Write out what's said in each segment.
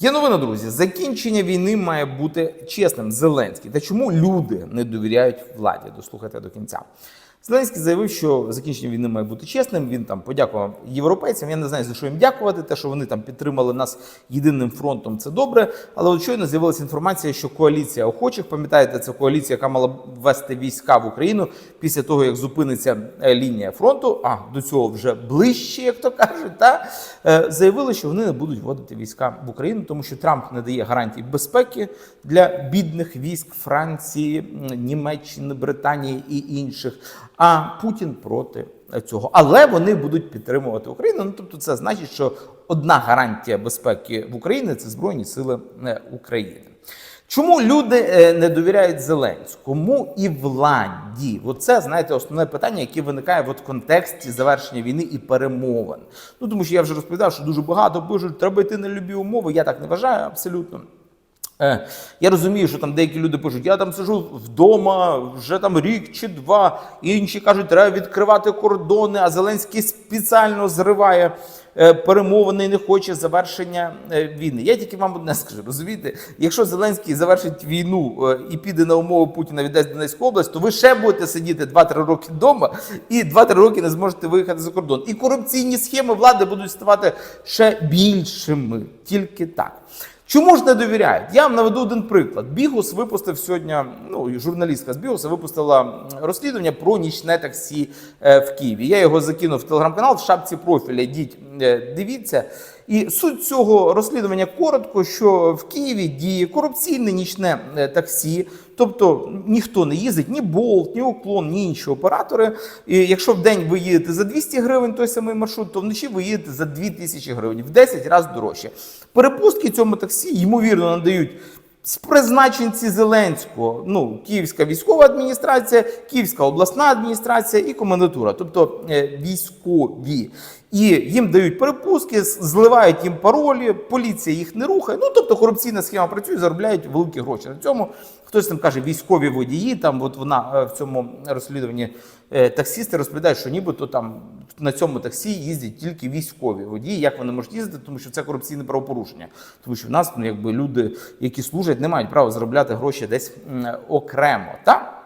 Є новина, друзі. Закінчення війни має бути чесним. Зеленський. Та чому люди не довіряють владі? Дослухайте до кінця. Зеленський заявив, що закінчення війни має бути чесним. Він там подякував європейцям. Я не знаю за що їм дякувати. Те, що вони там підтримали нас єдиним фронтом, це добре. Але от щойно з'явилася інформація, що коаліція охочих, пам'ятаєте, це коаліція, яка мала ввести війська в Україну після того, як зупиниться е, лінія фронту. А до цього вже ближче, як то кажуть, та е, заявили, що вони не будуть вводити війська в Україну, тому що Трамп не дає гарантій безпеки для бідних військ Франції, Німеччини, Британії і інших. А Путін проти цього. Але вони будуть підтримувати Україну. Ну тобто, це значить, що одна гарантія безпеки в Україні це Збройні Сили е, України. Чому люди е, не довіряють Зеленському і владі? Оце, знаєте, основне питання, яке виникає в контексті завершення війни і перемовин. Ну тому що я вже розповідав, що дуже багато пишуть, треба йти на любі умови. Я так не вважаю абсолютно. Е, Я розумію, що там деякі люди пишуть, я там сижу вдома вже там рік чи два. Інші кажуть, треба відкривати кордони, а Зеленський спеціально зриває е, перемовини і не хоче завершення е, війни. Я тільки вам одне скажу, розумієте? Якщо Зеленський завершить війну і піде на умови Путіна віддасть Донецьку область, то ви ще будете сидіти 2-3 роки вдома і 2-3 роки не зможете виїхати за кордон. І корупційні схеми влади будуть ставати ще більшими. Тільки так. Чому ж не довіряють? Я вам наведу один приклад. Бігус випустив сьогодні. Ну журналістка з Бігуса випустила розслідування про нічне таксі е, в Києві. Я його закинув в телеграм-канал в шапці профіля. Йдіть, е, дивіться. І суть цього розслідування коротко, що в Києві діє корупційне нічне е, таксі. Тобто ніхто не їздить, ні Болт, ні Уклон, ні інші оператори. І якщо в день ви їдете за 200 гривень той самий маршрут, то вночі ви їдете за 2000 гривень, в 10 разів дорожче. Перепустки цьому таксі ймовірно надають призначенці Зеленського, ну, Київська військова адміністрація, Київська обласна адміністрація і комендатура, тобто е, військові. І їм дають перепустки, з- зливають їм паролі, поліція їх не рухає. Ну тобто корупційна схема працює, заробляють великі гроші. На цьому хтось там каже, військові водії. Там от вона е, в цьому розслідуванні е, таксісти розповідають, що нібито там на цьому таксі їздять тільки військові водії. Як вони можуть їздити, тому що це корупційне правопорушення. Тому що в нас ну, якби люди, які служать, не мають права заробляти гроші десь окремо. Так?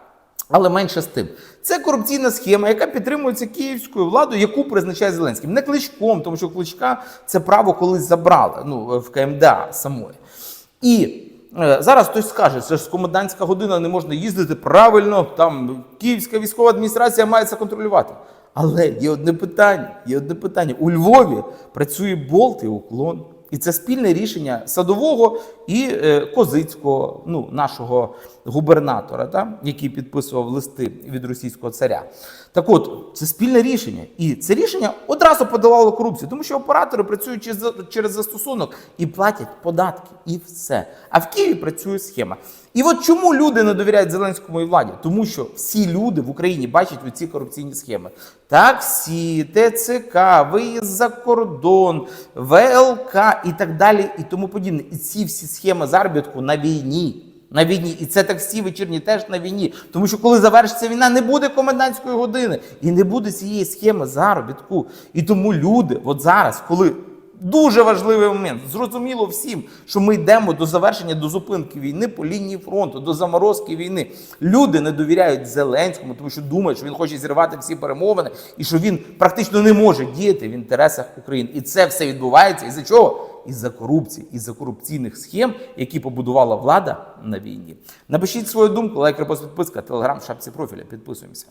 Але менше з тим, це корупційна схема, яка підтримується київською владою, яку призначає Зеленським. Не кличком, тому що кличка це право колись забрали ну, в КМДА самої. І е, зараз хтось скаже, що ж з комендантська година не можна їздити правильно, там Київська військова адміністрація має це контролювати. Але є одне питання: є одне питання. У Львові працює Болт і уклон. І це спільне рішення садового і е, Козицького, ну нашого губернатора, та, який підписував листи від російського царя. Так от, це спільне рішення. І це рішення одразу подолало корупцію, тому що оператори працюють через, застосунок і платять податки, і все. А в Києві працює схема. І от чому люди не довіряють Зеленському і владі? Тому що всі люди в Україні бачать ці корупційні схеми: таксі, ТЦК, виїзд за кордон, ВЛК і так далі, і тому подібне. І ці всі схеми заробітку на війні. На війні, і це таксі вечірні теж на війні. Тому що коли завершиться війна, не буде комендантської години і не буде цієї схеми заробітку. І тому люди, от зараз, коли дуже важливий момент, зрозуміло всім, що ми йдемо до завершення до зупинки війни по лінії фронту, до заморозки війни. Люди не довіряють Зеленському, тому що думають, що він хоче зірвати всі перемовини і що він практично не може діяти в інтересах України. І це все відбувається. Із-за чого? із-за корупції, із-за корупційних схем, які побудувала влада на війні. Напишіть свою думку, лайк, репост, підписка, телеграм, шапці профіля. Підписуємося.